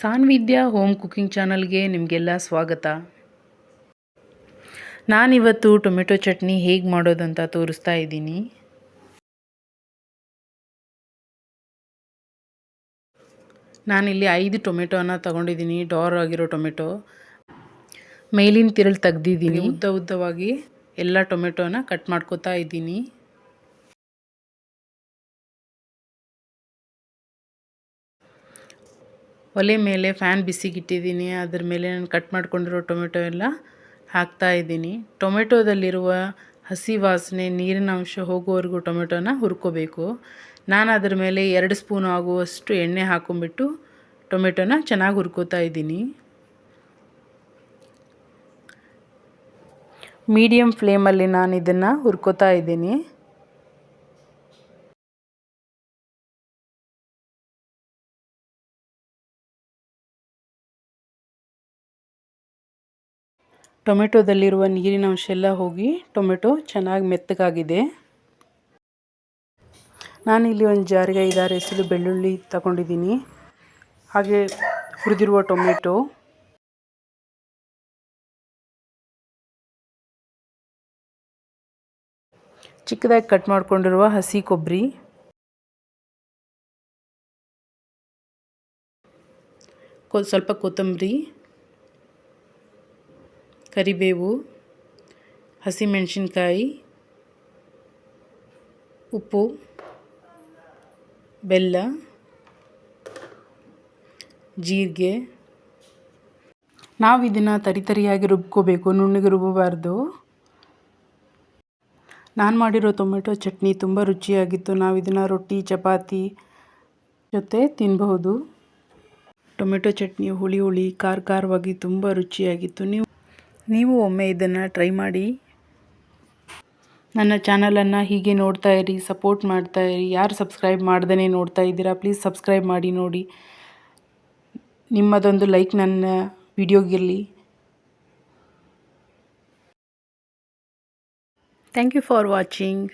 ಸಾನ್ವಿದ್ಯಾ home cooking ಚಾನಲ್ಗೆ ನಿಮಗೆಲ್ಲ ಸ್ವಾಗತ. ನಾನಿವತ್ತು ಟೊಮೆಟೊ ಚಟ್ನಿ ಹೇಗೆ ಮಾಡೋದಂತ ತೋರಿಸ್ತಾ ಇದ್ದೀನಿ. ನಾನಿಲ್ಲಿ ಐದು ಟೊಮೆಟೊನ ತಗೊಂಡಿದ್ದೀನಿ, ಡಾರ್ ಆಗಿರೋ ಟೊಮೆಟೊ. ಮೇಲಿನ ತಿರುಳು ತೆಗ್ದಿದ್ದೀನಿ. ಉದ್ದ ಉದ್ದವಾಗಿ ಎಲ್ಲ ಟೊಮೆಟೊನ ಕಟ್ ಮಾಡ್ಕೋತಾ ಇದ್ದೀನಿ. ಒಲೆ ಮೇಲೆ ಫ್ಯಾನ್ ಬಿಸಿಗಿಟ್ಟಿದ್ದೀನಿ, ಅದ್ರ ಮೇಲೆ ನಾನು ಕಟ್ ಮಾಡ್ಕೊಂಡಿರೋ ಟೊಮೆಟೊ ಎಲ್ಲ ಹಾಕ್ತಾ ಇದ್ದೀನಿ. ಟೊಮೆಟೊದಲ್ಲಿರುವ ಹಸಿ ವಾಸನೆ, ನೀರಿನ ಅಂಶ ಹೋಗೋವರೆಗೂ ಟೊಮೆಟೊನ ಹುರ್ಕೋಬೇಕು. ನಾನು ಅದ್ರ ಮೇಲೆ ಎರಡು ಸ್ಪೂನ್ ಆಗುವಷ್ಟು ಎಣ್ಣೆ ಹಾಕೊಂಡ್ಬಿಟ್ಟು ಟೊಮೆಟೊನ ಚೆನ್ನಾಗಿ ಹುರ್ಕೋತಾ ಇದ್ದೀನಿ. ಮೀಡಿಯಮ್ ಫ್ಲೇಮಲ್ಲಿ ನಾನು ಇದನ್ನು ಹುರ್ಕೋತಾ ಇದ್ದೀನಿ. ಟೊಮೆಟೊದಲ್ಲಿರುವ ನೀರಿನ ಅಂಶ ಎಲ್ಲ ಹೋಗಿ ಟೊಮೆಟೊ ಚೆನ್ನಾಗಿ ಮೆತ್ತಗಾಗಿದೆ. ನಾನಿಲ್ಲಿ ಒಂದು ಜಾರಿಗೆ ಐದಾರು ಹೆಸರು ಬೆಳ್ಳುಳ್ಳಿ ತಗೊಂಡಿದ್ದೀನಿ. ಹಾಗೆ ಹುರಿದಿರುವ ಟೊಮೆಟೊ. ಚಿಕ್ಕದಾಗಿ ಕಟ್ ಮಾಡಿಕೊಂಡಿರುವ ಹಸಿ ಕೊಬ್ಬರಿ. ಸ್ವಲ್ಪ ಕೊತ್ತಂಬರಿ. ಕರಿಬೇವು, ಹಸಿಮೆಣಸಿನ್ಕಾಯಿ, ಉಪ್ಪು, ಬೆಲ್ಲ, ಜೀರಿಗೆ. ನಾವು ಇದನ್ನು ತರಿತರಿಯಾಗಿ ರುಬ್ಕೋಬೇಕು, ನುಣ್ಣಗೆ ರುಬ್ಬಬಾರ್ದು. ನಾನು ಮಾಡಿರೋ ಟೊಮೆಟೊ ಚಟ್ನಿ ತುಂಬ ರುಚಿಯಾಗಿತ್ತು. ನಾವು ಇದನ್ನು ರೊಟ್ಟಿ, ಚಪಾತಿ ಜೊತೆ ತಿನ್ನಬಹುದು ಟೊಮೆಟೊ ಚಟ್ನಿ ಹುಳಿ ಹುಳಿ, ಖಾರ ಖಾರವಾಗಿ ತುಂಬ ರುಚಿಯಾಗಿತ್ತು. ನೀವು ನೀವು ಒಮ್ಮೆ ಇದನ್ನು ಟ್ರೈ ಮಾಡಿ. ನನ್ನ ಚಾನಲನ್ನು ಹೀಗೆ ನೋಡ್ತಾ ಇರಿ ಸಪೋರ್ಟ್ ಮಾಡ್ತಾ ಇರಿ. ಯಾರು ಸಬ್ಸ್ಕ್ರೈಬ್ ಮಾಡ್ದೇ ನೋಡ್ತಾ ಇದ್ದೀರಾ ಪ್ಲೀಸ್ ಸಬ್ಸ್ಕ್ರೈಬ್ ಮಾಡಿ ನೋಡಿ. ನಿಮ್ಮದೊಂದು ಲೈಕ್ ನನ್ನ ವಿಡಿಯೋಗಿರಲಿ ಥ್ಯಾಂಕ್ ಯು ಫಾರ್ ವಾಚಿಂಗ್